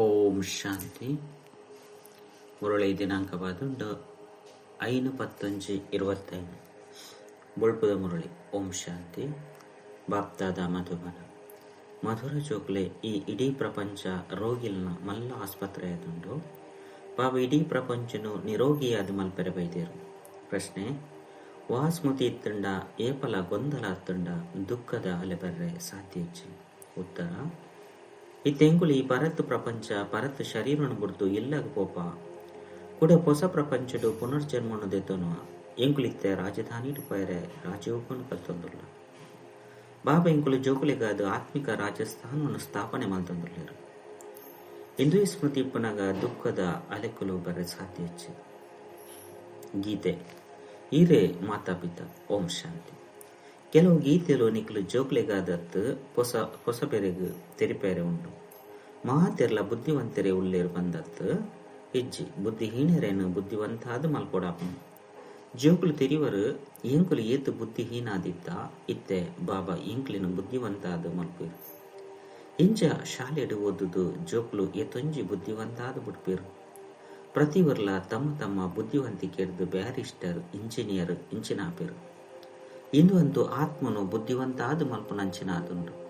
ಓಂ ಶಾಂತಿ. ಮುರಳಿ ದಿನಾಂಕವಾದುಂಡು ಐನು ಪತ್ತಂಜಿ ಇರುವತ್ತೈದು. ಬೊಳ್ಪುದ ಮುರಳಿ, ಓಂ ಶಾಂತಿ. ಬಾಪ್ತಾದ ಮಧುಬನ ಮಧುರ ಚೋಕ್ಲೆ ಈ ಇಡೀ ಪ್ರಪಂಚ ರೋಗಿಲ್ನ ಮಲ್ಲ ಆಸ್ಪತ್ರೆಯದುಂಡು ಪಾಪ ಇಡೀ ಪ್ರಪಂಚನು ನಿರೋಗಿಯಾದ ಮಲ್ಪೆರೆ ಬೈದೇರು. ಪ್ರಶ್ನೆ, ವಾಸ್ಮತಿ ಇತ್ತುಂಡ, ಏಪಲ ಗೊಂದಲ ತಂಡ ದುಃಖದ ಅಲೆಬರ್ರೆ ಸಾಧ್ಯ ಉತ್ತರ ಈ ಪರತ್ ಪ್ರಪಂಚ ಪರತ್ ಶರೀರನು ಬುಡ್ದು ಇಲ್ಲಗ ಪೋಪ ಕೂಡ ಹೊಸ ಪ್ರಪಂಚಡು ಪುನರ್ಜನ್ಮನು ದೆತ್ತನು ಎಂಕುಲಿತ್ತೆ ರಾಜಧಾನಿ ಪೈರೆ ರಾಜಯೋಗವನ್ನು ಕಲ್ತೊಂದುಲ್ಲ ಬಾಬಾ ಎಂಕುಲು ಜೋಕುಲೆಗಾದ ಆತ್ಮಿಕ ರಾಜಸ್ಥಾನವನ್ನು ಸ್ಥಾಪನೆ ಮಲ್ತೊಂದುಲ್ಲೇರು ಹಿಂದೂ ಸ್ಮೃತಿ ಪುನಗ ದುಃಖದ ಅಲೆಕುಲು ಬರೆ ಸಾಧ್ಯ ಗೀತೆ. ಈರೇ ಮಾತಾಪಿತ ಓಂ ಶಾಂತಿ. ಕೆಲವು ಗೀತೆಲು ನಿಕ್ಲು ಜೋಕ್ಲೆಗಾದತ್ತು ಹೊಸ ಹೊಸ ಬೆರೆಗು ತೆರಿಪೇರೆ ಉಂಡು ಮಹಾತೆರ್ಲ ಬುದ್ಧಿವಂತರೇ ಉಳ್ಳೇರು ಬಂದತ್. ಇಜ್ಜಿ, ಬುದ್ಧಿಹೀನರೇನು ಬುದ್ಧಿವಂತಾದ ಮಲ್ಕೊಡಾಪನು. ಜೋಕುಲು ತಿರಿವರು ಎಂಕುಲು ಏತು ಬುದ್ಧಿಹೀನಾದಿದ್ದ ಇತ್ತೆ ಬಾಬಾ ಎಂಕ್ಲಿನ ಬುದ್ಧಿವಂತಾದ ಮಲ್ಪೇರು. ಇಂಚ ಶಾಲೆಡು ಓದುದು ಜೋಕುಲು ಏತೊಂಜಿ ಬುದ್ಧಿವಂತಾದ ಬುಡ್ಪಿರು ಪ್ರತಿವರ್ಲ ತಮ್ಮ ತಮ್ಮ ಬುದ್ಧಿವಂತಿಕೆರ್ದು ಬ್ಯಾರಿಸ್ಟರ್, ಇಂಜಿನಿಯರ್, ಇಂಚಿನಾಪಿರು. ಇಂದು ಅಂತೂ ಆತ್ಮನು ಬುದ್ಧಿವಂತಾದ ಮಲ್ಪನಂಚಿನಾದುಂಡು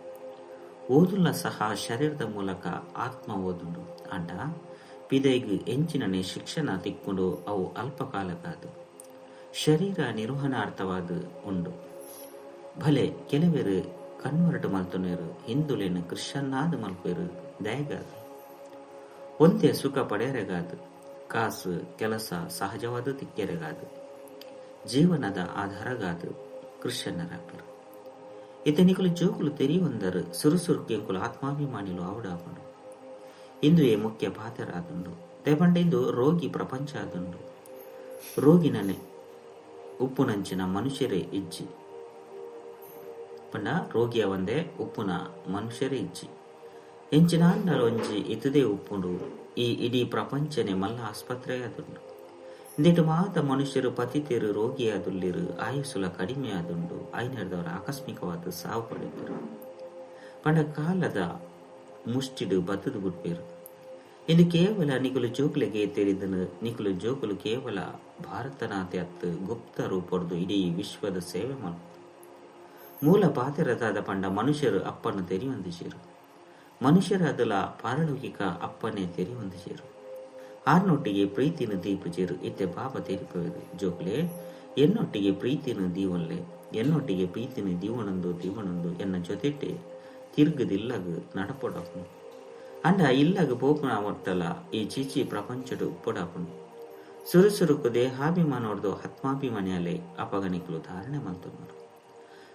ಓದುಲ್ಲ ಸಹ ಶರೀರದ ಮೂಲಕ ಆತ್ಮ ಓದುಂಡು. ಅಂಡ, ಪಿದೈಗು ಎಂಚಿನನೆ ಶಿಕ್ಷಣ ತಿಕ್ಕೊಂಡು ಅವು ಅಲ್ಪಕಾಲಕಾದು ಶರೀರ ನಿರ್ವಹಣಾರ್ಥವಾದ ಉಂಡು. ಭಲೆ ಕೆಲವರು ಕನ್ವರ್ಟ್ ಮಲ್ತುನೇರು ಹಿಂದುಲೇನು ಕ್ರಿಶ್ಚನ್ನಾದ ಮಲ್ಪೇರು ದಯಗಾದು. ಒಂದೇ ಸುಖ ಪಡೆಯರೆಗಾದು. ಕಾಸು, ಕೆಲಸ ಸಹಜವಾದ ತಿಕ್ಕೆರೆಗಾದು. ಜೀವನದ ಆಧಾರಗಾದು ಕ್ರಿಶ್ಚನ್ನರಾಪರು ಇತನಿಕಲು ಜೋಕುಲು ತೆರಿಯೊಂದರು ಸುರುಸುರುಕೆಂಕುಲು ಆತ್ಮಾಭಿಮಾನಿಲು ಆವುಡಾಪುಂಡು ಇಂದುವೇ ಮುಖ್ಯ ಪಾತ್ರರಾದುಂಡು ತೆಪಂಡೆಂದು ರೋಗಿ ಪ್ರಪಂಚ ಆದುಂಡು ರೋಗಿನನೆ ಉಪ್ಪುನಂಚಿನ ಮನುಷ್ಯರೇ ಇಜ್ಜಿ. ಪಂಡ ರೋಗಿಯ ಒಂದೇ ಉಪ್ಪುನ ಮನುಷ್ಯರೇ ಇಜ್ಜಿ. ಎಂಚಿನ ಒಂಜಿ ಇತದೇ ಉಪ್ಪುಂಡು, ಈ ಇಡೀ ಪ್ರಪಂಚನೆ ಮಲ್ಲ ಆಸ್ಪತ್ರೆಯಾದುಂಡು. ಮಾತ ಮನುಷ್ಯರು ಪತಿತೇರು ರೋಗಿಯಾದುಲ್ಲಿರು ಆಯುಸುಲ ಕಡಿಮೆ ಆದುಂಡು ಐನರ್ದವರ ಆಕಸ್ಮಿಕವಾದ ಸಾವು ಪಡೆದರು. ಪಂಡ ಕಾಲದ ಮುಷ್ಟಿಡು ಬತ್ತದು ಬಿಟ್ಟಿರು ಇಂದು ಕೇವಲ ನಿಕುಲು ಜೋಕುಲೆಗೆ ತೆರಿದನು, ನಿಕುಲು ಜೋಕುಲು ಕೇವಲ ಭಾರತನಾತೆ ಅತ್ತು ಗುಪ್ತ ರೂಪರ್ದು ಇಡೀ ವಿಶ್ವದ ಸೇವೆ ಮಾಡ. ಮೂಲ ಪಾತ್ರದಾದ ಪಂಡ ಮನುಷ್ಯರು ಅಪ್ಪನ್ನು ತೆರಿಯೊಂದಿಸಿರು. ಮನುಷ್ಯರಾದಲ ಪಾರಲೌಕಿಕ ಅಪ್ಪನೇ ತೆರಿಯೊಂದಿಸಿರು. ಆರ್ನೊಟ್ಟಿಗೆ ಪ್ರೀತಿನ ದೀಪಜೇರು ಇತ್ತೆ ಪಾಪ ತೆರಿಪುವುದು ಜೋಕ್ಲೆ, ಎನ್ನೊಟ್ಟಿಗೆ ಪ್ರೀತಿನ ದೀವನ್ಲೆ, ಎನ್ನೊಟ್ಟಿಗೆ ಪ್ರೀತಿನ ದೀವನೊಂದು ದೀವನೊಂದು ಎನ್ನ ಜೊತೆಟ್ಟೆ ತಿರುಗದಿಲ್ಲಗ ನಡಪೊಡಪನು ಅಂಡ ಇಲ್ಲಗ ಪೋಪುನ ಒಟ್ಟಲ ಈ ಚೀಚಿ ಪ್ರಪಂಚಡು ಉಪ್ಪೊಡಪನು ಸುರುಸುರುಕು ದೇಹಾಭಿಮಾನೋರ್ದು ಆತ್ಮಾಭಿಮಾನಿಯಲೆ ಅಪಗಣಿಕಲು ಧಾರಣೆ ಮಲ್ತುವರು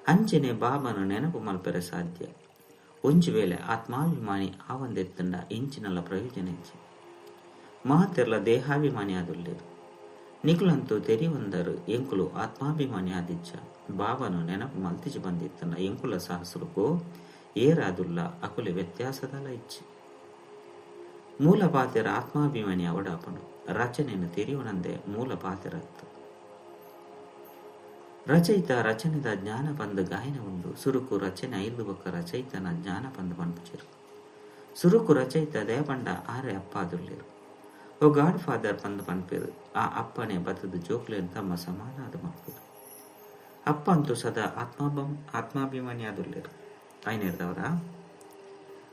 ಅಂಚನೆ ಬಾಬನ ನೆನಪು ಮಲ್ಪೆರೆ ಸಾಧ್ಯ. ಒಂಜು ವೇಳೆ ಆತ್ಮಾಭಿಮಾನಿ ಆವಂದೆತ್ತಂಡ ಇಂಚಿನಲ್ಲ ಪ್ರಯೋಜನ ಹೆಚ್ಚು ದೇಹಾಭಿಮಾನಿ ಆದುಲ್ಲೇರು ನಿಕುಲಂತೂ ತೆರಿಯೊಂದರು ಎಂಕುಲು ಆತ್ಮಾಭಿಮಾನಿ ಆದಿಚ್ಚ. ಬಾಬನು ನೆನಪು ಮಲ್ತಿಜಿ ಬಂದಿತ್ತನ ಎಂಕುಲ ಸಹಸ್ರಕ್ಕೂ ಏರಾದುಲ್ಲ, ಅಕುಲೆ ವ್ಯತ್ಯಾಸದಲ ಇಚ್ಚಿ. ಮೂಲ ಪಾತೆರ ಆತ್ಮಾಭಿಮಾನಿ ಅವಡಾಪನು, ರಚನೆಯನ್ನು ತೆರಿಯುವನಂದೆ ಮೂಲ ಪಾತೆರತ್ತು ರಚಯಿತ ರಚನೆದ ಜ್ಞಾನ ಬಂದ ಗಾಯನ ಉಂಡು, ಸುರುಕು ರಚನೆ ಐದು ಬೊಕ್ಕ ರಚಯಿತನ ಜ್ಞಾನ ಬಂದು ಪಂಪಿಚಿರು ಸುರುಕು ರಚಯಿತ ದೇವಪಂಡ ಆರೆ ಅಪ್ಪಾದುಲ್ಲೇರು ಓ ಗಾಡ್ ಫಾದರ್ ಬಂದ ಪಂಪೇರು ಆ ಅಪ್ಪನೇ ಬತದು ಜೋಕ್ಲೇನ್ ತಮ್ಮ ಸಮಾನಾದ ಮಾಡ್ಬೋದು. ಅಪ್ಪ ಅಂತೂ ಸದಾ ಆತ್ಮಾಭಂ, ಆತ್ಮಾಭಿಮಾನಿ ಆದುಲ್ಲೇರು ಐನೇರ್ದವರ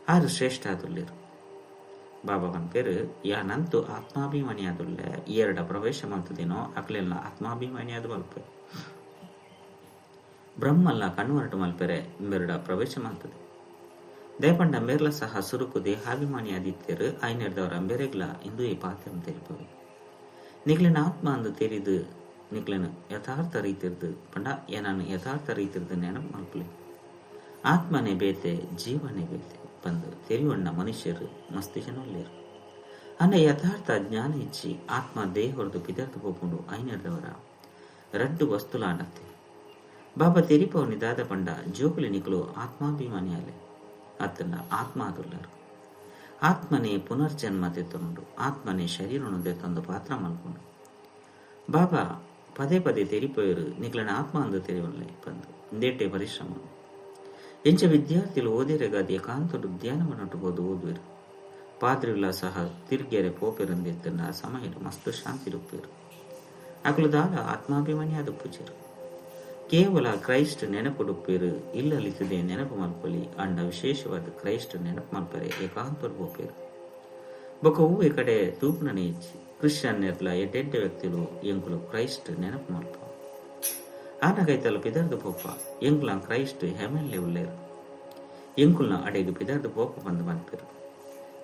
ಆರು ಶ್ರೇಷ್ಠ ಆದುಲ್ಲೇರು ಬಾಬಾ ಪಂಪೇರು ಯಾನಂತೂ ಆತ್ಮಾಭಿಮಾನಿ ಆದುಲ್ಲೆ ಎರಡ ಪ್ರವೇಶ ಮಂತದೇನೋ ಅಕ್ಲೆಲ್ಲ ಆತ್ಮಾಭಿಮಾನಿ ಆದ ಮಲ್ಪೆ. ಬ್ರಹ್ಮಲ್ಲ ಕನ್ವರ್ಟ್ ಮಲ್ಪೆರೆ ಬೆರಡ ಪ್ರವೇಶ ಮಂತದೆ ಮೇರ್ಲ ಸಹ ಸುರುಕು ದೇಹಾಭಿಮಾನಿ ಆದಿತ್ಯರು ಐನೆರ್ದವರ ಬೆರೆಗ್ಲ ಇಂದು ಈ ಪಾತ್ರ ತೆರಿಪವೆ ನಿಗ್ಲಿನ ಆತ್ಮ ಅಂದು ತೆರಿದು ನಿಗ್ಲಿನ ಯಥಾರ್ಥ ರೀತಿರ್ದು ಪಂಡ ಏನನ್ನು ಯಥಾರ್ಥ ರೀತಿರ್ದು ನೆನಪು ಮಲ್ಪಲೆ. ಆತ್ಮನೆ ಬೇತೆ, ಜೀವನೇ ಬೇತೆ ಬಂದು ತೆರಿವಣ್ಣ ಮನುಷ್ಯರು ಮಸ್ತ್ ಜನಲ್ಲೇರು ಅನ್ನ ಯಥಾರ್ಥ ಜ್ಞಾನ ಹೆಚ್ಚಿ ಆತ್ಮ ದೇಹ ಹೊರದು ಪಿದರ್ದು ಹೋಗ್ಕೊಂಡು ಐನೆರ್ದವರ ರಡ್ಡು ವಸ್ತುಲಾಡತ್ತೆ ಬಾಬಾ ತೆರಿಪವನಿದಾದ ಪಂಡ ಜೋಕುಲಿ ನಿಕ್ಲು ಆತ್ಮಾಭಿಮಾನಿ ಅತ್ತನ ಆತ್ಮ ಆದುಲ್ಲರು ಆತ್ಮನೇ ಪುನರ್ಜನ್ಮ ತೆತ್ತೊಂಡು ಆತ್ಮನೇ ಶರೀರನೊಂದೇ ತಂದು ಪಾತ್ರ ಮಲ್ಕೊಂಡು ಬಾಬಾ ಪದೇ ಪದೇ ತೆರಿಪೋಯರು ನಿಗಳನ್ನ ಆತ್ಮ ಅಂದು ತೆರಿವಲ್ಲೇ ಬಂದು ಇಂದೇಟೆ ಪರಿಶ್ರಮ. ಎಂಚ ವಿದ್ಯಾರ್ಥಿಗಳು ಓದಿರಗಾದ ಏಕಾಂತಡು ಧ್ಯಾನವನ್ನೊಟ್ಟು ಹೋದು ಓದುವರು. ಪಾದ್ರಿಲ್ಲ ಸಹ ತಿರ್ಗೆರೆ ಪೋಪಿರಂದಿದ್ದನ್ನ ಸಮಯ ಮಸ್ತು ಶಾಂತಿ ಅಕಲು ದಾದ ಆತ್ಮಾಭಿಮಾನಿಯಾದ ಪೂಜರು ಕೇವಲ ಕ್ರೈಸ್ಟ್ ನೆನಪುಡುಪ್ಪೇರು, ಇಲ್ಲಲಿಸದೆ ನೆನಪು ಮಲ್ಪಲಿ ಅಂಡ ವಿಶೇಷವಾದ ಕ್ರೈಸ್ಟ್ ನೆನಪು ಮಲ್ಪರೆ ಏಕಾಂತರು ಬೋಪೇರು ಬೊಕ ಹೂವೆ ಕಡೆ ತೂಪನ ಇಚ್ಚಿ ಕ್ರಿಶ್ಚಿಯನ್ ನೆರ್ಲ ಎಡ್ಡೆಡ್ಡೆ ವ್ಯಕ್ತಿಗಳು ಎಂಕುಲು ಕ್ರೈಸ್ಟ್ ನೆನಪು ಮಲ್ಪ ಆನಗೈತಲು ಪಿದರ್ದು ಪೋಪ, ಎಂಕುಲ ಕ್ರೈಸ್ಟ್ ಹೆಮೆಲ್ಲೆ ಉಳ್ಳೇರು ಎಂಕುಲ್ನ ಅಡೆಗೆ ಪಿದರ್ದು ಪೋಪ ಬಂದು ಮಲ್ಪಿರು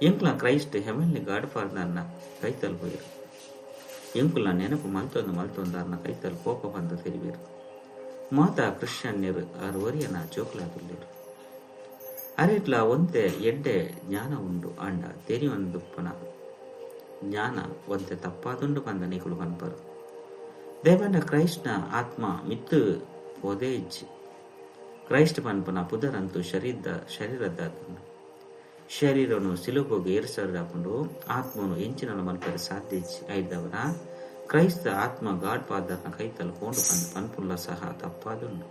ಎಂಕುಲ ಕ್ರೈಸ್ಟ್ ಹೆಮೆಲ್ಲೆ ಗಾಡ್ಫಾರ್ದನ್ನ ಕೈತಲು ಹೋಯಿರು. ಎಂಕುಲ ನೆನಪು ಮಲ್ತೊಂದು ಮಲ್ತೊಂದಾರ್ನ ಕೈತಲು ಕೋಪ ಬಂದು ತೆರಿವೇರು ಮಾತಾ ಕ್ರಿಶ್ಚಿಯನ್ಯರು ಅರುವರಿಯನ ಜೋಕ್ಲಾದುಲ್ಲರು ಅರೆಟ್ಲ ಒಂತೆ ಎಡ್ಡೆ ಜ್ಞಾನ ಉಂಡು ಅಂಡ ತೆರಿ ಒಂದುಪ್ಪನ ಜ್ಞಾನ ಒಂತೆ ತಪ್ಪಾದುಂಡು ಬಂದ ನಿಕುಲು ಪನ್ಪರು ದೇವನ ಕ್ರೈಸ್ಟ್ನ ಆತ್ಮ ಮಿತ್ತು ಒದೇಜ್ ಕ್ರೈಸ್ಟ್ ಪನ್ಪನ ಪುದರಂತು ಶರೀರದ ಶರೀರದ ಶರೀರನು ಸಿಲುಬುಗೆ ಏರಿಸರಾಕೊಂಡು ಆತ್ಮನು ಎಂಚಿನ ಮಲ್ಪರೆ ಸಾಧ್ಯ ಐದವನ ಕ್ರೈಸ್ತ ಆತ್ಮ ಗಾಡ್ ಪಾದರ್ನ ಕೈತಲು ಕೊಂಡು ಬಂದು ಪನ್ಪುಲ್ಲ ಸಹ ತಪ್ಪಾದುಂಡು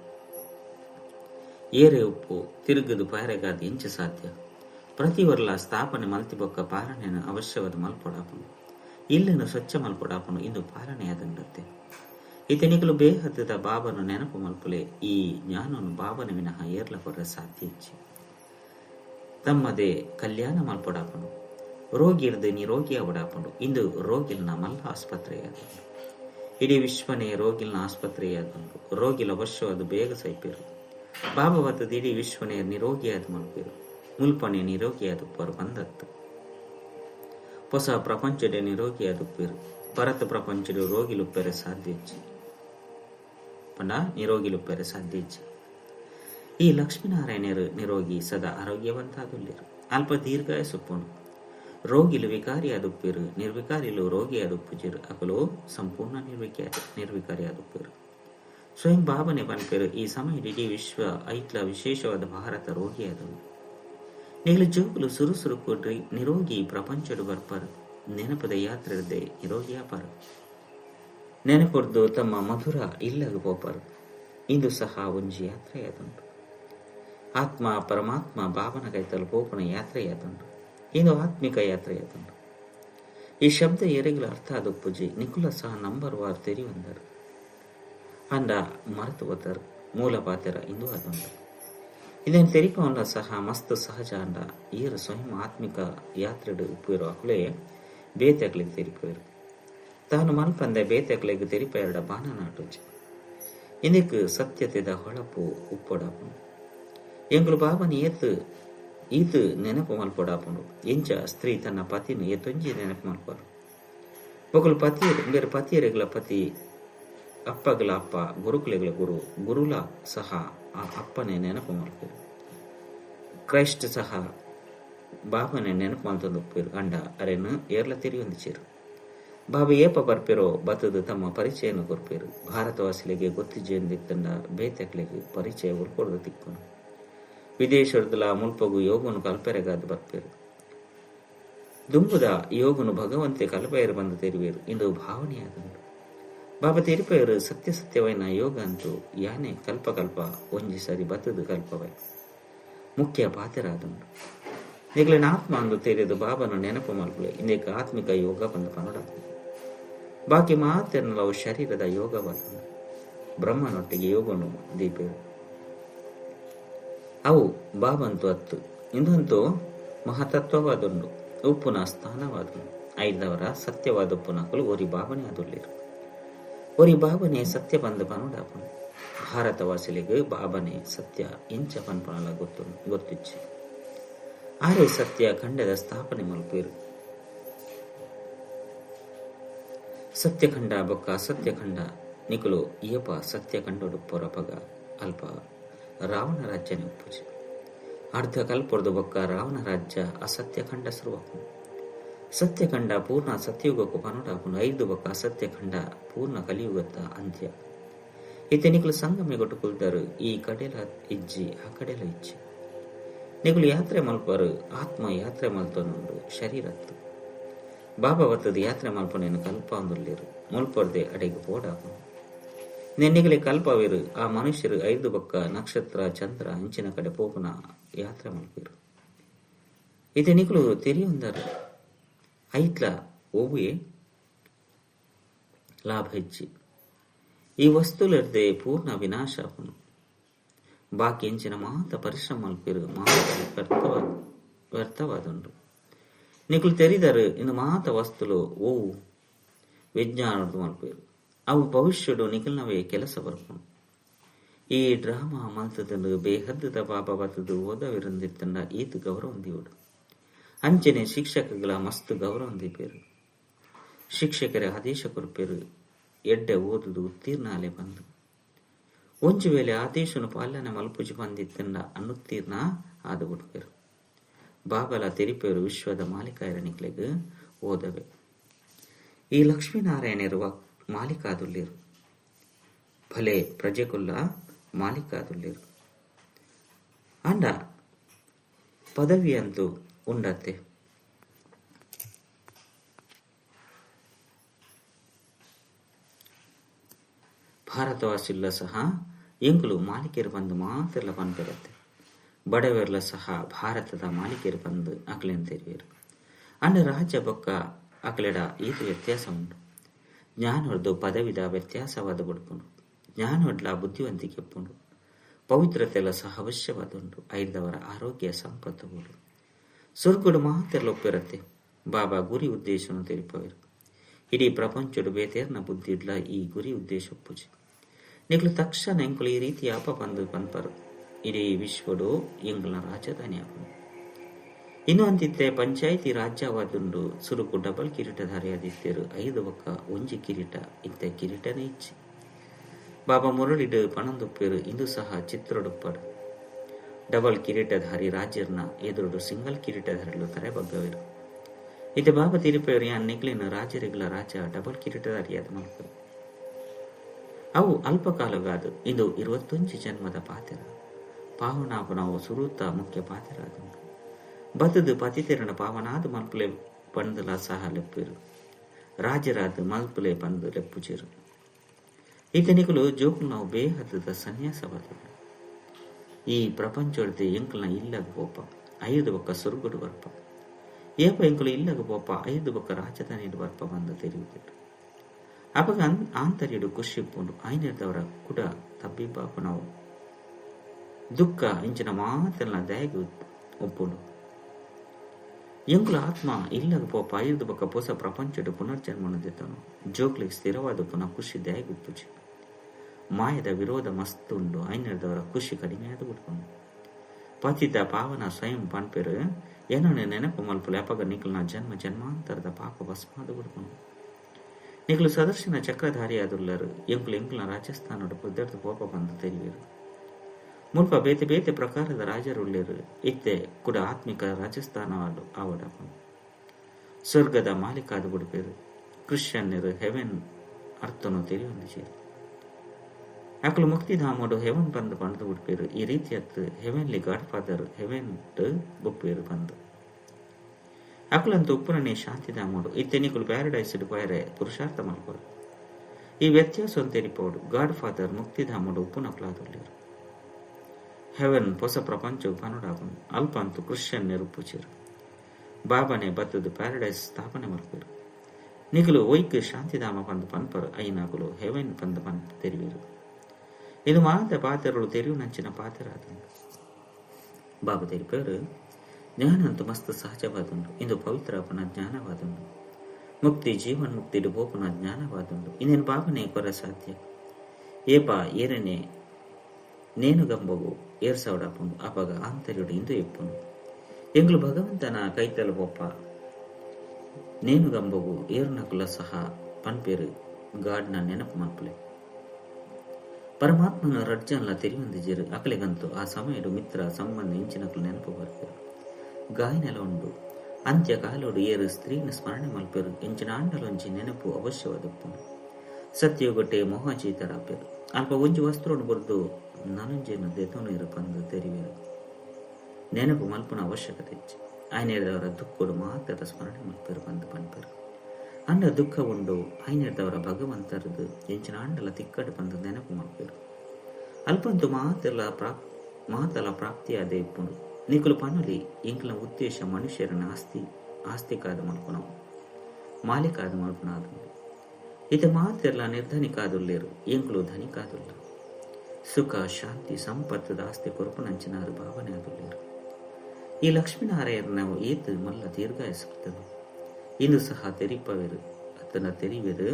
ಏರೆ ಉಪ್ಪು, ತಿರುಗದು ಪಾರೆಗಾದ ಇಂಚ ಸಾಧ್ಯ. ಪ್ರತಿವರ್ಲ ಸ್ಥಾಪನೆ ಮಲ್ತಿಬೊಕ್ಕ ಪಾರಣೆಯನ್ನು ಅವಶ್ಯವಾದ ಮಲ್ಪೊಡಾಪನು. ಇಲ್ಲಿನ ಸ್ವಚ್ಛ ಮಲ್ಪೊಡಾಪನು ಇಂದು ಪಾಲನೆಯಾದಂಡತ್ತೆ ಇತನಿಗಲು ಬೇಹತ್ತದ ಬಾಬನು ನೆನಪು ಮಲ್ಪುಲೆ, ಈ ಜ್ಞಾನನು ಬಾಬನ ವಿನಃ ಏರ್ಲ ಕೊರ ಸಾಧ್ಯ ತಮ್ಮದೇ ಕಲ್ಯಾಣ ಮಲ್ಪೊಡಾಪನು. ರೋಗಿ ಇರದೆ ನಿರೋಗಿಯ ಓಡಾಕೊಂಡು ಇಂದು ರೋಗಿಲ್ನ ಮಲ್ಲ ಆಸ್ಪತ್ರೆಯಾದಂಡು ಇಡೀ ವಿಶ್ವನೇ ರೋಗಿಲ್ನ ಆಸ್ಪತ್ರೆಯಾದಂಡು ರೋಗಿಲ ಅವಶ್ಯವಾದ ಬೇಗ ಸೈಪಿರು. ಬಾಬವತ್ತದ ಇಡೀ ವಿಶ್ವನೇ ನಿರೋಗಿಯಾದ ಮಲ್ಪಿರು. ಮುಲ್ಪನೆ ನಿರೋಗಿಯಾದುಪ್ಪರು ಬಂದತ್ತು ಹೊಸ ಪ್ರಪಂಚದ ನಿರೋಗಿಯಾದುಪ್ಪೇರು ಭರತ ಪ್ರಪಂಚದ ರೋಗಿಲುಪ್ಪರೆ ಸಾಧ್ಯ ಪಂಡ ನಿರೋಗಿಲುಪ್ಪರೆ ಸಾಧ್ಯ ಈ ಲಕ್ಷ್ಮೀನಾರಾಯಣರು ನಿರೋಗಿ ಸದಾ ಆರೋಗ್ಯವಂತಾಗಲಿರು ಅಲ್ಪ ದೀರ್ಘಾಯಸುಪ್ಪುಂಡು ರೋಗಿಲು ವಿಕಾರಿಯಾದುಪ್ಪೇರು, ನಿರ್ವಿಕಾರಿಲು ರೋಗಿಯಾದುಪ್ಪುಜಿರು ಅಕಲು ಸಂಪೂರ್ಣ ನಿರ್ವಿಕಾರಿ ಅದುಪ್ಪಿರು ಸ್ವಯಂ ಬಾಬನೆ ಬನ್ಪಿರು, ಈ ಸಮಯ ಇಡೀ ವಿಶ್ವ ಐತ್ಲ ವಿಶೇಷವಾದ ಭಾರತ ರೋಗಿ ಅದು ನೀಲು ಜೋಗುಲು ಸುರುಸುರು ಕೊಡ್ರಿ, ನಿರೋಗಿ ಪ್ರಪಂಚಡು ಬರ್ಪರು. ನೆನಪದ ಯಾತ್ರೆದೆ ಅಪರ್. ನೆನಪೊಡ್ದು ತಮ್ಮ ಮಧುರ ಇಲ್ಲಗ ಪೋಪರು. ಇಂದು ಸಹ ಒಂಜಿ ಯಾತ್ರೆಯಾದುಂಟು. ಆತ್ಮ ಪರಮಾತ್ಮ ಭಾವನ ಕೈತಲು ಪೋಪನ ಯಾತ್ರೆಯಾದುಂಟು. ಇಂದು ಆತ್ಮಿಕ ಯಾತ್ರೆಯಾದುಂಟು ಈ ಶಬ್ದ ಎರೆಗಳ ಅರ್ಥ ಆದೊಪ್ಪುಜಿ ನಿಕುಲ ಸಹ ನಂಬರ್ ವಾರ್ ತೆರಿ ಬಂದರು. ಅಂಡ ಮರೆತು ಹೋದರು ಮೂಲ ಪಾತ್ರ ಇಂದು ಅದೊಂದು. ಇದನ್ನು ತೆರಿಕೊಂಡ ಸಹ ಮಸ್ತ್ ಸಹಜ ಅಂಡ. ಈರು ಸ್ವಯಂ ಆತ್ಮಿಕ ಯಾತ್ರೆಡು ಉಪ್ಪಿರೋ ಅಕುಲೆ ಬೇತೆಕ್ಲಿಗೆ ತೆರಿಪೇರು ತಾನು ಮಲ್ಪಂದೆ ಬೇತೆಕ್ಲಿಗೆ ತೆರಿಪೇರಡ ಬಾನ ನಾಟುಜಿ ಇದಕ್ಕೆ ಸತ್ಯತೆದ ಹೊಳಪು ಉಪ್ಪೊಡಪು ಎಂಗಳು ಬಾಬನ ಏತು ಈತು ನೆನಪು ಮಲ್ಪೊಡಾಪುಂಡು ಎಂಚ ಸ್ತ್ರೀ ತನ್ನ ಪತಿನ ಎತ್ತೊಂಜಿ ನೆನಪು ಮಲ್ಪರು ಒಕ್ಕಲು ಪತಿ, ಬೇರೆ ಪತಿಯರೆಗಳ ಪತಿ, ಅಪ್ಪಗಲ ಅಪ್ಪ ಗುರುಕುಲೆಗಳ ಗುರು, ಗುರುಲ ಸಹ ಆ ಅಪ್ಪನೇ ನೆನಪು ಮಲ್ಪರು ಕ್ರೈಸ್ಟ್ ಸಹ ಬಾಬನೆ ನೆನಪು ಮಲ್ತೊಂದು ಗಂಡ ಅಂಡ ಏರ್ಲ ಏರ್ಲ ಹೊಂದಿಸಿರು ಬಾಬಾ ಏಪ ಬರ್ಪಿರೋ, ಬತ್ತದು ತಮ್ಮ ಪರಿಚಯನ ಕೊರ್ಪಿರು. ಭಾರತವಾಸಿಲಿಗೆ ಗೊತ್ತಿಜೆಂದಿತ್ತಂಡ ಬೇತೆಕ್ಲೆಗೆ ಪರಿಚಯ ಉಳ್ಕೊಡ್ದು ತಿಕ್ಕೊನು ವಿದೇಶದಲ ಮುಲ್ಪಗು ಯೋಗನು ಕಲ್ಪೆರೆಗಾದ ಬರ್ಪೇರು ದುಂಬುದ ಯೋಗನು ಭಗವಂತೆ ಕಲ್ಪೆಯರು ಬಂದ ತೆರಿವೇರು. ಇಂದು ಭಾವನೆಯಾದನು ಬಾಬಾ ತೆರಿಪೇರು ಸತ್ಯ ಸತ್ಯವೈನ ಯೋಗ ಅಂತೂ ಯಾನೆ ಕಲ್ಪ ಕಲ್ಪ ಒಂಜಿ ಸರಿ ಬತ್ತದು ಕಲ್ಪವೈ. ಮುಖ್ಯ ಪಾತ್ರರಾದನು ನಿಗಲಿನ ಆತ್ಮ ಅಂದು ತೆರೆದು ಬಾಬನು ನೆನಪು ಮಲ್ಪಲೆ ಇಂದಕ್ಕೆ ಆತ್ಮಿಕ ಯೋಗ ಬಂದು ಕನ್ನಡ ಬಾಕಿ ಮಾತೆನ್ನಲವು ಶರೀರದ ಯೋಗವಾದ ಬ್ರಹ್ಮನೊಟ್ಟಿಗೆ ಯೋಗನು ದೀಪೇರು ಅವು ಬಾಬಂತು ಹತ್ತು ಇಂದಂತೂ ಮಹತತ್ವವಾದುಂಡು ಉಪ್ಪುನ ಸ್ಥಾನವಾದುಂಡು ಐದವರ ಸತ್ಯವಾದ ಉಪ್ಪುನಕಲು ಒರಿ ಬಾಬನೆ ಅದುಲ್ಲಿರು ಒರಿ ಬಾಬನೆ ಸತ್ಯ ಬಂದು ಭಾರತ ವಾಸಿಲಿಗೆ ಬಾಬನೆ ಸತ್ಯ ಇಂಚ ಪನ್ಪನಲ ಗೊತ್ತು, ಗೊತ್ತಿಚ್ಚೆ. ಆರೆ ಸತ್ಯ ಖಂಡದ ಸ್ಥಾಪನೆ ಮಲ್ಪಿರು. ಸತ್ಯಖಂಡ ಬೊಕ್ಕ ಸತ್ಯಖಂಡ, ನಿಕುಲು ಸತ್ಯ ಕಂಡೊಡು ಪೊರಪಗ ಅಲ್ಪ ರಾವಣ ರಾಜ್ಯನೆ ಉಪ್ಪುಜಿ ಅರ್ಧ ಕಲ್ಪೊರ್ದು ಬೊಕ್ಕ ರಾವಣ ರಾಜ್ಯ ಅಸತ್ಯ ಖಂಡ ಶುರುವಾಪುನು ಸತ್ಯಖಂಡ ಪೂರ್ಣ ಸತ್ಯಯುಗಕ್ಕೂ ಪನುಡಾಪುನು ಐದು ಬೊಕ್ಕ ಅಸತ್ಯಖಂಡ ಪೂರ್ಣ ಕಲಿಯುಗದ ಅಂತ್ಯ. ಇತ್ತೆ ನಿಕುಲು ಸಂಗಮಿಗೊಟ್ಟು ಕುಲ್ದರು ಈ ಕಡೆಲ ಇಜ್ಜಿ, ಆ ಕಡೆಲ ಇಜ್ಜಿ. ನಿಗುಲು ಯಾತ್ರೆ ಮಲ್ಪರು, ಆತ್ಮ ಯಾತ್ರೆ ಮಲ್ತನುಂಡು ಶರೀರತ್ತು. ಬಾಬಾ ಬರ್ತದ ಯಾತ್ರೆ ಮಲ್ಪನೇನು ಕಲ್ಪ ಅಂದುಲ್ಲಿರು ಮುಲ್ಪೊರ್ದೆ ಅಡೆಗೆ ನೆನ್ನಿಗಲಿ ಕಲ್ಪವಿರು ಆ ಮನುಷ್ಯರು ಐದು ಬೊಕ್ಕ ನಕ್ಷತ್ರ ಚಂದ್ರ ಅಂಚಿನ ಕಡೆ ಪೋಪುನ ಯಾತ್ರೆ ಮಲ್ಪಿರು ಇದೆನಿಗಳು ತೆರಿಯೊಂದರ ಐತ್ಲ ಓವುಯೇ ಲಾಭ ಹೆಚ್ಚಿ ఈ వస్తువులదే పూర్ణ వినాశాపను బాకించిన మాత పరిశ్రమలు పెరుగు మాత ವ್ಯರ್ಥವ ವ್ಯರ್ಥವಾದುಂಡು ನಿಕುಲು ತೆರಿದರು ಇನ್ನು ಮಾತ ವಸ್ತುಲು ಓವು ವಿಜ್ಞಾನದ ಮಲ್ಪೇರು ಅವು ಭವಿಷ್ಯಡು ನಿಖಿಲ್ನವೇ ಕೆಲಸ ಬರ್ಕೊಂಡು ಈ ಡ್ರಾಮಾ ಮಲ್ತದಂಡು ಬೇಹದ್ದದ ಪಾಪ ಬತ್ತದು ಓದವಿರಂದಿತ್ತಂಡ ಈತ ಗೌರವ ಅಂಚನೆ ಶಿಕ್ಷಕಗಳ ಮಸ್ತ್ ಗೌರವ ಹೊಂದಿಪೇರು ಶಿಕ್ಷಕರ ಆದೇಶ ಕೊರಪೇರು ಎಡ್ಡೆ ಓದುದು ಉತ್ತೀರ್ಣಾಲೆ ಬಂದು. ಒಂಚು ವೇಳೆ ಆದೇಶನು ಪಾಲನೆ ಮಲ್ಪುಜಿ ಬಂದಿತ್ತಂಡ ಅನ್ನುತ್ತೀರ್ಣ ಆದ ಬಾಬಲ ತೆರಿಪೇರು ವಿಶ್ವದ ಮಾಲೀಕಾಯರನಿಗಳಿಗೆ ಓದವೆ. ಈ ಲಕ್ಷ್ಮೀನಾರಾಯಣರು ಮಾಲೀಕಾದುಲ್ಲಿರು ಭಲೆ ಪ್ರಜೆಕುಲ್ಲ ಮಾಲೀಕಾದುಲ್ಲಿರು ಅಂಡ ಪದವಿ ಅಂತೂ ಉಂಡತ್ತೆ ಭಾರತವಾಸಿಲ್ಲ ಸಹ ಎಂಕುಲು ಮಾಲಿಕೆರು ಬಂದು ಮಾತೆಲ್ಲ ಬಂದಿರುತ್ತೆ ಬಡವರೆಲ್ಲ ಸಹ ಭಾರತದ ಮಾಲಿಕೆರು ಬಂದು ಅಕ್ಲೆನ್ ತೆರಿವೇರು ಅಂಡ ರಾಜ್ಯ ಬೊಕ್ಕ ಅಕ್ಲೆಡ ಈತ ವ್ಯತ್ಯಾಸ ಉಂಟು ಜ್ಞಾನವರ್ದು ಪದವಿದ ವ್ಯತ್ಯಾಸವಾದ ಬಡ್ಕೊಂಡು ಜ್ಞಾನವಡ್ಲ ಬುದ್ಧಿವಂತಿಕೆ ಪುಂಡು ಪವಿತ್ರತೆಲ ಸಹ ಅವಶ್ಯವಾದುಂಡು ಐದವರ ಆರೋಗ್ಯ ಸಂಪತ್ತುಗಳು ಸುರ್ಗುಡು ಮಾತೆಲ್ಲ ಒಪ್ಪಿರತ್ತೆ. ಬಾಬಾ ಗುರಿ ಉದ್ದೇಶನು ತಿಳಿಪವರು. ಇಡೀ ಪ್ರಪಂಚಡು ಬೇತೇರ್ನ ಬುದ್ಧಿಡ್ಲ ಈ ಗುರಿ ಉದ್ದೇಶ ಪೂಜೆ ನಿಕ್ಲು ತಕ್ಷಣ ಎಂಕುಲು ಈ ರೀತಿ ಅಪ ಬಂದು ಬಂದರು ಇಡೀ ವಿಶ್ವಡು ಎಂಗ್ಲ ರಾಜಧಾನಿ ಆಪುಂಡು ಇನ್ನು ಅಂತಿತ್ತೆ ಪಂಚಾಯಿತಿ ರಾಜ್ಯವಾದುಂಡು ಸುರುಕು ಡಬಲ್ ಕಿರೀಟ ಆದಿತ್ಯರು ಐದು ಒಕ್ಕ ಒಂಜಿ ಕಿರೀಟ ಇತ್ತೆ ಕಿರೀಟನೇ ಇಚ್ಚಿ. ಬಾಬಾ ಮುರಳಿಡು ಪಣಂದುಪ್ಪೇರು, ಇಂದು ಸಹ ಚಿತ್ರೊಡುಪ್ಪಡು. ಡಬಲ್ ಕಿರೀಟಧಾರಿ ರಾಜ್ಯರ್ನ ಎದುರುಡು ಸಿಂಗಲ್ ಕಿರೀಟಧಾರಿಲು ತರೆ ಬಗ್ಗವಿರು ಇದು ಬಾಬಾ ತಿರುಪೇರು ಯಾನ್ ನಿಗ್ಲಿನ ರಾಜರಿಗಳ ರಾಜ ಡಬಲ್ ಕಿರೀಟಧಾರಿಯಾದ ಮಲ್ಕ ಅವು ಅಲ್ಪಕಾಲಗಾದು, ಇದು ಇರುವತ್ತೊಂಜಿ ಜನ್ಮದ ಪಾತ್ರ. ಪಾವನಾಪನವು ಸುರೂತ ಮುಖ್ಯ ಪಾತ್ರರಾದುಂಡು ಬದುದು ಪತಿತಿರಣ ಪಾವನಾದ ಮಲ್ಪುಲೆ ಪಂದು ಲಸಹ ಲೆಪ್ಪಿರು. ರಾಜರಾದ ಮಲ್ಪುಲೆ ಬಂದು ಲೆಪ್ಪುಚಿರು. ಈತನಿಗಳು ಜೋಕುಲು ನಾವು ಬೇಹದ ಸನ್ಯಾಸವಾದ ಈ ಪ್ರಪಂಚೊಳದೆ ಎಂಕಲ್ನ ಇಲ್ಲಗ ಪೋಪ ಐದು ಬೊಕ್ಕ ಸುರುಗುಡು ಬರ್ಪ ಏಪ ಎಂಕಲು ಇಲ್ಲಗ ಪೋಪ ಐದು ಬಕ್ಕ ರಾಜಧಾನಿ ಬರ್ಪ ಬಂದು ತೆರೆಯುತ್ತಿರು ಅವಾಗ ಆಂತರ್ಯಡು ಖುಷಿ ಇಪ್ಪುಂಡು ಐನಿರ್ದವರ ಕುಡ ತಬ್ಬಿಬ್ಬಾಪು ನಾವು ದುಃಖ ಇಂಚಿನ ಮಾತೆಲ್ಲ ದಯಗೆ ಒಪ್ಪುಂಡು ಎಂಕುಲ ಆತ್ಮ ಇಲ್ಲಗ ಪೋಪ ಐದು ಬೊಕ್ಕ ಹೊಸ ಪ್ರಪಂಚಡು ಪುನರ್ಜನ್ಮನದೆತ್ತನು ಜೋಕ್ಲಿಗೆ ಸ್ಥಿರವಾದ ಪುನಃ ಖುಷಿ ದಯಗೆ ಉಪ್ಪುಜಿ ಮಾಯದ ವಿರೋಧ ಮಸ್ತ್ ಉಂಡು ಐನರ್ದವರ ಖುಷಿ ಕಡಿಮೆ ಆದ ಬಿಟ್ಕೊಂಡು ಪತಿತ ಪಾವನ ಸ್ವಯಂ ಪನ್ಪೆರು ಏನೋ ನೆನಪು ಮಲ್ಪಲು ಅಪಗ ನಿಖಲ್ನ ಜನ್ಮ ಜನ್ಮಾಂತರದ ಪಾಪ ಭಸ್ಮಾದ ಬಿಡ್ಕೊಂಡು ನಿಖಲು ಸದರ್ಶನ ಚಕ್ರಧಾರಿಯಾದುಲ್ಲರು ಎಂಕುಲು ಎಂಕುಲ್ನ ರಾಜಸ್ಥಾನದ ಪುದ್ದರ್ದು ಕೋಪ ಬಂದು ತೆರಿವೇರು ಮುಲ್ಪ ಬೇತೆ ಬೇತೆ ಪ್ರಕಾರದ ರಾಜರುಳ್ಳಿರು, ಇತ್ತೆ ಕೂಡ ಆತ್ಮಿಕ ರಾಜಸ್ಥಾನ ಆವಡ ಸ್ವರ್ಗದ ಮಾಲೀಕಾದ ಬಿಡ್ಪೇರು ಕ್ರಿಶ್ಚಿಯನ್ನರು ಹೆವೆನ್ ಅರ್ಥನು ತೆರಿಯೊಂದಿಸೇರು ಅಕಲು ಮುಕ್ತಿಧಾಮಡು ಹೆವನ್ ಬಂದು ಬಂದು ಬಿಡ್ಪೇರು ಈ ರೀತಿಯತ್ತು ಹೆವೆನ್ಲಿ ಗಾಡ್ ಫಾದರ್ ಹೆವೆನ್ ಬೊಪ್ಪೇರು ಬಂದು. ಅಕಲಂತೂ ಶಾಂತಿ ಶಾಂತಿಧಾಮಡು ಇತ್ತೆನಿಕುಲು ಪ್ಯಾರಡೈಸ್ ಪಾಯರೆ ಪುರುಷಾರ್ಥ ಮಲ್ಪರು ಈ ವ್ಯತ್ಯಾಸ ತೆರಿಪೋಡು ಗಾಡ್ ಫಾದರ್ ಮುಕ್ತಿಧಾಮಡು ಉಪ್ಪುನಕ್ಲಾದುಲ್ಲೇರು ಹೆವೆನ್ ಹೊಸ ಪ್ರಪಂಚವು ಪನುಡಾಗುಂಡು ಅಲ್ಪ ಅಂತೂ ಕ್ರಿಶ್ಚಿಯನ್ ನೆರುಪುಚಿರು ಬಾಬಾನೆ ಬತ್ತದ ಪ್ಯಾರಡೈಸ್ ಸ್ಥಾಪನೆ ಮಲ್ಪರು ನಿಗಲು ಒಯ್ಕ ಶಾಂತಿಧಾಮ ಪಂದ ಪನ್ಪರು ಐನಾಗಲು ಹೆವೆನ್ ಪಂದ ಪನ್ ತೆರಿವಿರು ಇದು ಮಾತ ಪಾತ್ರಗಳು ತೆರಿವು ನಂಚಿನ ಪಾತ್ರರಾದುಂಡು ಬಾಬು ತೆರಿಪರು ಜ್ಞಾನ ಅಂತೂ ಮಸ್ತ್ ಸಹಜವಾದುಂಡು ಇಂದು ಪವಿತ್ರಪನ ಜ್ಞಾನವಾದುಂಡು ಮುಕ್ತಿ ಜೀವನ್ ಮುಕ್ತಿ ಬೋಪುನ ಜ್ಞಾನವಾದುಂಡು ಇನ್ನೇನು ಬಾಬನೇ ಕೊರ ಸಾಧ್ಯ ಏಪ ಏರನೆ ಏರ್ ఆంతర్యుడు ಅಪಗ ಆಂತರ್ಯುಡು ಇಂದು భగవంతన ಎಂಗ್ಲು ಭಗವಂತನ ಕೈತಲು ಬೊಪ್ಪ ನೇನು ಗಂಬವು ಏರುನಕುಲ ಸಹ ಪನ್ಪೇರು ಗಾಡ್ನ ನೆನಪು ಮಾಪಲೆ. ಪರಮಾತ್ಮನ ರಡ್ಜನ್ಲ ತೆರಿಯೊಂದಿಜಿರು ಅಕಲಿಗಂತೂ ಆ ಸಮಯಡು ಮಿತ್ರ ಸಂಬಂಧ ಇಂಚಿನಕಲು ನೆನಪು ಬರ್ಪೇರು. ಗಾಯನೆಲ ಉಂಡು, ಅಂತ್ಯ ಕಾಲೋಡು ಏರು ಸ್ತ್ರೀನ ಸ್ಮರಣೆ ಮಲ್ಪೇರು, ಇಂಚಿನ ಆಂಡಲೊಂಜಿ ನೆನಪು ಅವಶ್ಯವಾದಪ್ಪುಂಡು. ಸತ್ಯಗೊಟ್ಟೆ ಮೋಹಚೀತರಾಪೇರು ಅಲ್ಪ ಒಂಜಿ ವಸ್ತ್ರನು ಬರೆದು ನನಂಜೇನು ದೆತೋನೇರು ಪಂದು ತೆರಿವೇರು ನೆನಪು ಮಲ್ಪನ ಅವಶ್ಯಕತೆ ಇಚ್ಚಿ ಆಯ್ನೇರದವರ ದುಃಖಡು ಮಹತ್ವದ ಸ್ಮರಣೆ ಮಲ್ಪರು ಬಂದು ಬಂದರು ಅಂಡ ದುಃಖ ಉಂಡು ಐನೇರ್ದವರ ಭಗವಂತರದು ಎಂಚಿನ ಅಂಡಲ ತಿಕ್ಕಡು ಬಂದು ನೆನಪು ಮಲ್ಪರು. ಅಲ್ಪಂತು ಮಾತೆಲ್ಲ ಪ್ರಾಪ್ ಮಾತೆಲ್ಲ ಪ್ರಾಪ್ತಿಯಾದ ಇಪ್ಪುಂಡು. ನಿಕುಲು ಪನುಲಿ ಇಂಕ್ಲ ಉದ್ದೇಶ ಮನುಷ್ಯರನ್ನ ಆಸ್ತಿ ಆಸ್ತಿ ಕಾದು ಮಲ್ಪುನವು. ಮಾಲೆ ಕಾದು ಮಲ್ಪುನಾದು ಇದು ಮಾತೆಲ್ಲ ನಿರ್ಧನಿಕಾದುಲ್ಲೇರು ಎಂಕ್ಲು ಧನಿಕಾದುಲ್ಲ. ಸುಖ, ಶಾಂತಿ ಸಂಪತ್ತು ಆಸ್ತಿ ಕೊರಪುನಂಚಿನಾರು ಭಾವನೆ ಆಗಲಿರು ಈ ಲಕ್ಷ್ಮೀನಾರಾಯಣ ನಾವು ಏತು ಮಲ್ಲ ದೀರ್ಘಾಯಿಸುತ್ತದೆ ಇನ್ನು ಸಹ ತೆರಿಪವಿರು ಅತನ ತೆರಿವೆರು,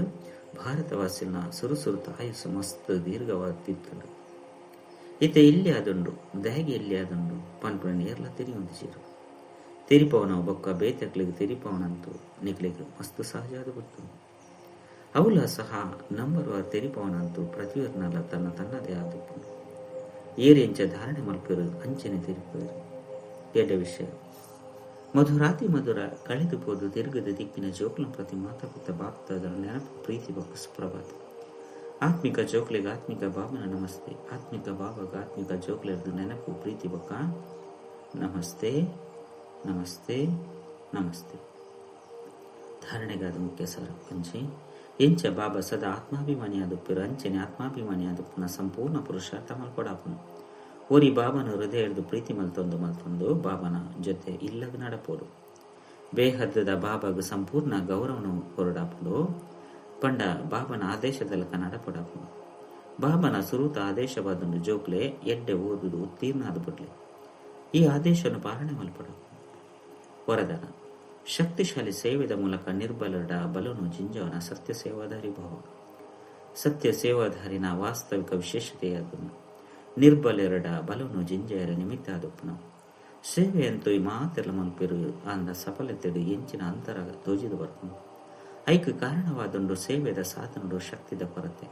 ಭಾರತವಾಸಿನ ಸುರುಸುರು ತಾಯಸು ಮಸ್ತ್ ದೀರ್ಘವಾದಿತ್ತು ಈತ ಇಲ್ಲಿ ಆದುಂಡು ದಹಗೆ ಇಲ್ಲಿ ಆದುಂಡು ಪನ್ಪುನ ನೇರ್ಲ ಚೀರು. ತೆರಿಪವನ ಬೊಕ್ಕ ಬೇತಕ್ಲಿಗೆ ತೆರಿಪವನಂತೂ, ನಿಕ್ಲಿಗೆ ಮಸ್ತ್ ಸಹಜ ಆದ ಗೊತ್ತು. ಅವಲ ಸಹ ನಂಬರುವ ತೆರಿಪವನಂತೂ ಪ್ರತಿಯೊರ್ನಲ್ಲ ತನ್ನ ತನ್ನದೇ ಆದಪ್ಪು ಏರೆಂಚ ಧಾರಣೆ ಮಲ್ಪರು, ಅಂಚನೆ ತೆರಿಪರು. ಎಡ ವಿಷಯ. ಮಧುರಾತಿ ಮಧುರ ಕಳೆದು ಹೋದು ದೀರ್ಘದ ದಿಕ್ಕಿನ ಜೋಕ್ಲ ಪ್ರತಿ ಮಾತಾಪಿತ ಬಾಪ್ತಾದ ನೆನಪು ಪ್ರೀತಿ ಬೊಕ್ಕ ಸುಪ್ರಭಾತ ಆತ್ಮಿಕ ಜೋಕ್ಲಿಗೆ ಆತ್ಮಿಕ ಭಾವನ ನಮಸ್ತೆ. ಆತ್ಮಿಕ ಬಾಬಾಗ ಆತ್ಮಿಕ ಜೋಕ್ಲಿರ್ದು ನೆನಪು ಪ್ರೀತಿ ಬಕ ನಮಸ್ತೆ ನಮಸ್ತೆ ನಮಸ್ತೆ. ಧಾರಣೆಗಾದ ಮುಖ್ಯ ಸಾರ ಪಂಚಿ ಎಂಚ ಬಾಬಾ ಸದಾ ಆತ್ಮಾಭಿಮಾನಿಯಾದುಪ್ಪಿರು ಅಂಚನೆ ಪುನಃ ಸಂಪೂರ್ಣ ಪುರುಷಾರ್ಥ ಮಲ್ಕೊಡಾಪುನು ಓರಿ ಬಾಬನ ಹೃದಯ ಹಿಡಿದು ಪ್ರೀತಿ ಮಲ್ತೊಂದು ಮಲ್ತೊಂದು ಬಾಬನ ಜೊತೆ ಇಲ್ಲಗ ನಡಪೋಡು ಬೇಹದ್ದದ ಬಾಬಾಗ ಸಂಪೂರ್ಣ ಗೌರವನು ಹೊರಡಾಪುಡು. ಪಂಡ ಬಾಬನ ಆದೇಶದಲ್ಲಕ ನಡಪಡಾಪುಡು ಬಾಬನ ಸುರೂತ ಆದೇಶವಾದೊಂದು ಜೋಕ್ಲೆ, ಎಡ್ಡೆ ಓದುದು ಉತ್ತೀರ್ಣ ಆದ್ಬಿಡ್ಲೆ ಈ ಆದೇಶವನ್ನು ಪಾಲನೆ ಮಲ್ಪಡಾಪು ವರದಾನ. ಶಕ್ತಿಶಾಲಿ ಸೇವೆದ ಮೂಲಕ ನಿರ್ಬಲಡ ಬಲನು ಜಿಂಜವನ ಸತ್ಯ ಸೇವಾಧಾರಿ ಭಾವ. ಸತ್ಯ ಸೇವಾಧಾರಿನ ವಾಸ್ತವಿಕ ವಿಶೇಷತೆಯಾದನು. ನಿರ್ಬಲೆರಡ ಬಲನು ಜಿಂಜೆಯರ ನಿಮಿತ್ತ ಆದಪ್ಪನು ಸೇವೆಯಂತೂ ಈ ಮಾತೆಲ್ಲ ಮಲ್ಪಿರು ಅಂದ ಸಫಲತೆಡು ಎಂಚಿನ ಅಂತರ ತೋಜಿದು ಬರ್ತನು. ಐಕ ಕಾರಣವಾದಂಡು ಸೇವೆದ ಸಾಧನಡು ಶಕ್ತಿದ ಕೊರತೆ.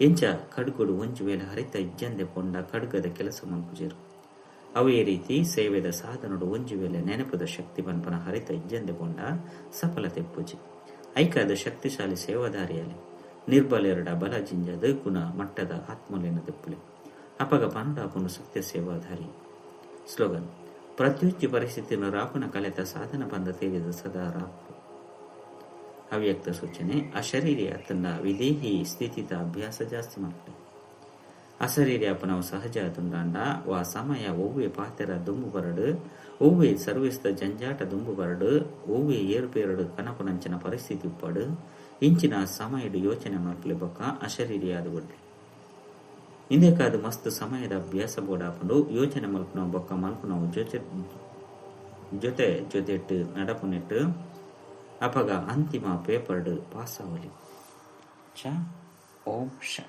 ಎಂಚ ಕಡ್ಗುಡು ಒಂಜು ವೇಳೆ ಹರಿತ ಇಜ್ಜಂದೆ ಪೊಂಡ ಕಡ್ಗದ ಕೆಲಸ ಮಲ್ಪುಜಿರು. ಅವೇ ರೀತಿ ಸೇವೆದ ಸಾಧನಡು ಒಂಜಿ ವೇಳೆ ನೆನಪದ ಶಕ್ತಿ ಪನ್ಪನ ಹರಿತ ಇಜ್ಜಂದುಕೊಂಡ ಸಫಲತೆ ಪೂಜೆ. ಐಕಾದ ಶಕ್ತಿಶಾಲಿ ಸೇವಾದಾರಿಯಲ್ಲಿ ನಿರ್ಬಲೆರಡ ಬಲ ಜಿಂಜದ ಗುಣ ಮಟ್ಟದ ಆತ್ಮಲೇನ ತೆಪ್ಪುಲೆ ಅಪಗ ಪನುಡಾಪನು ಸತ್ಯ ಸೇವಾಧಾರಿ ಸ್ಲೋಗನ್ ಪ್ರತ್ಯುಚ್ಚ ಪರಿಸ್ಥಿತಿಯನ್ನು ರಾಪನ ಕಲೆತ ಸಾಧನ ಬಂದ ತೇರಿದ ಸದಾ ರಾಪು. ಅವ್ಯಕ್ತ ಸೂಚನೆ ಅಶರೀರಿ ತನ್ನ ವಿದೇಹಿ ಸ್ಥಿತಿತ ಅಭ್ಯಾಸ ಜಾಸ್ತಿ ಮಾಡ್ತಾರೆ ಅಸರೀರಿ ಅಪನವು ಸಹಜ ತುಂಡಾಂಡ ವಾ ಸಮಯ ಒವ್ವೆ ಪಾತೆರ ದುಂಬು ಬರಡು ಒವ್ವೆ ಸರ್ವಿಸ್ದ ಜಂಜಾಟ ದುಂಬು ಬರಡು ಒವ್ವೆ ಏರುಪೇರಡು ಕನಪನಂಚಿನ ಪರಿಸ್ಥಿತಿ ಉಪ್ಪಡು. ಇಂಚಿನ ಸಮಯಡು ಯೋಚನೆ ಮಾಡ್ಲಿ ಬೊಕ್ಕ ಅಶರೀರಿ ಆದುಬಿಡ್ಲಿ ಹಿಂದೆ ಕಾದು ಮಸ್ತ್ ಸಮಯದ ಅಭ್ಯಾಸ ಬೋಡಾಪುಂಡು, ಯೋಚನೆ ಮಲ್ಪನ ಬೊಕ್ಕ ಮಲ್ಪನವು ಜೊತೆ ಜೊತೆ, ಜೊತೆಟ್ಟು, ನಡಪುನಿಟ್ಟು. ಅಪಗ ಅಂತಿಮ ಪೇಪರ್ಡ್ ಪಾಸ್ ಆವಲಿ ಚ, ಓಂ, ಶ.